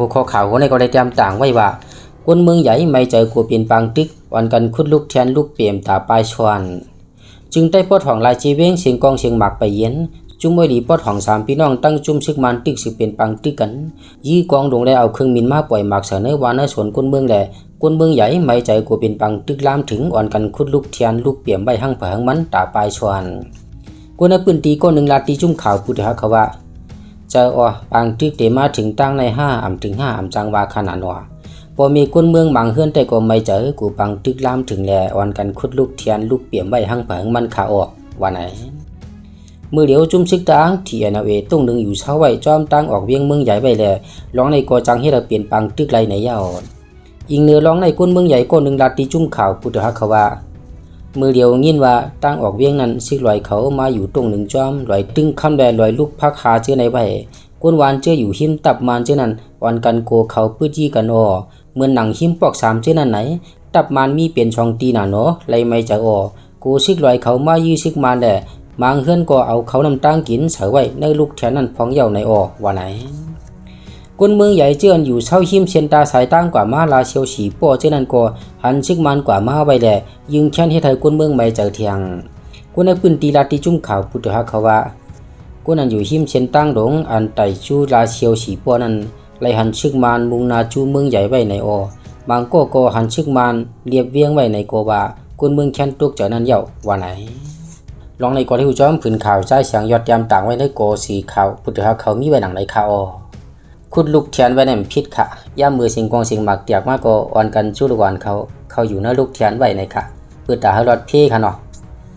หัวข้อข่าวคนในก็ได้เตรียมต่างไว้ว่า quân เมืองใหญ่ไม่เจอกูเปลี่ยนปังตึกวันกันคุดลูกแทนลูกเปี่ยมตาปลายชวน จึงได้ปอดของลายจีเว้งเสียงกองเสียงหมักไปเย็นจุ่มไว้ดีปอดของสามพี่น้องตั้งจุ่มซึกมันตึกสิเป็นปังตึกกัน ยี่กองลงได้เอาเครื่องมินมาปล่อยหมักเสนอวานสวน quân เมืองแหละ quân เมืองใหญ่ไม่ใจกูเป็นปังตึกลามถึงอ่อนกันคุดลูกเทียนลูกเปี่ยมใบหั่งเผงมันตาปลายชวนกูในปืนตีก้นหนึ่งลาตีจุ่มข่าวพุทธะเขาว่า เจออปังตึกเตมาถึงตั้งในห้าอ่ำถึงห้าอ่ำจังว่าขนาดว่าพอมีคนเมืองบางเฮือนแต่ก็ไม่เจอกูปังตึกลามถึงแลอ่อนกันคุดลูกเทียนลูกเปี่ยมใบหั่งเผงมันขาออกว่าไหนมือเดียวจุ่มซึกตางที่อนาเวตุ้งหนึ่งอยู่เช้าไว้จอมตั้งออกเวียงเมืองใหญ่ไปแลร้องในกอจังให้เราเปลี่ยนปังตึกไรในยาวอิงเนื้อร้องในก้นเมืองใหญ่ก้นหนึ่งลาตีจุ่มข่าวพุทธะเขาว่า มือเดียวยินว่าตั้งออกเวียงนั้นซึกลอยเขามาอยู่ตรงหนึ่งจอมลอยตึงคำแดลอยลูกพักหาเจอในไว้ก้นวานเจออยู่หิมตับมานเจอนั้นวันกันโกเขาปื้จี้กันออเมือนหนังหิมปอกสามเจอนั้นไหน ตับมานมีเปลี่ยนช่องตีหนาเนาะไรไม่จะออกูซึกลอยเขามายื้อซึกมานแหละบางเฮือนก็เอาเขานำตั้งกินเสไว้ในลูกแถวนั้นพองเหี่ยวในออว่าไหน กุนเมืองใหญ่เจือนอยู่เช่าหิมเชียนตาสายตั้งกว่ามาลาเชียวฉีป้อเจนันก็หันชึกมันกว่ามาไว้แหละยิงแค่นให้ไทยกุนเมืองไม่เจอเทียงกุนในปืนตีลาตีจุ่มข่าวพุทธะเขาว่ากุนนั้นอยู่หิมเชียนตั้งหลงอันไต่ชูลาเชียวฉีป้อนั้นไลหันชึกมันมุงนาจูเมืองใหญ่ไว้ในออบางก็ก็หันชึกมันเรียบเวียงไว้ในโกว่ากุนเมืองแค่นตุกเจอนั้นเหี่ยวว่าไหนลองในกอที่ผู้จอมผืนข่าวใจเสียงยอดยามต่างไว้ในโกสีข่าวพุทธะเขามีไว้หนังในข่าวอ คุดลูกเทียนไว้ในพิษค่ะ ย่ามือสิงกองสิงหมักเตียกมากก็อ่อนกันชู้ลูกอ่อนเขา เขาอยู่ในลูกเทียนไว้ในค่ะเพื่อตาให้รอดพี่ค่ะเนาะ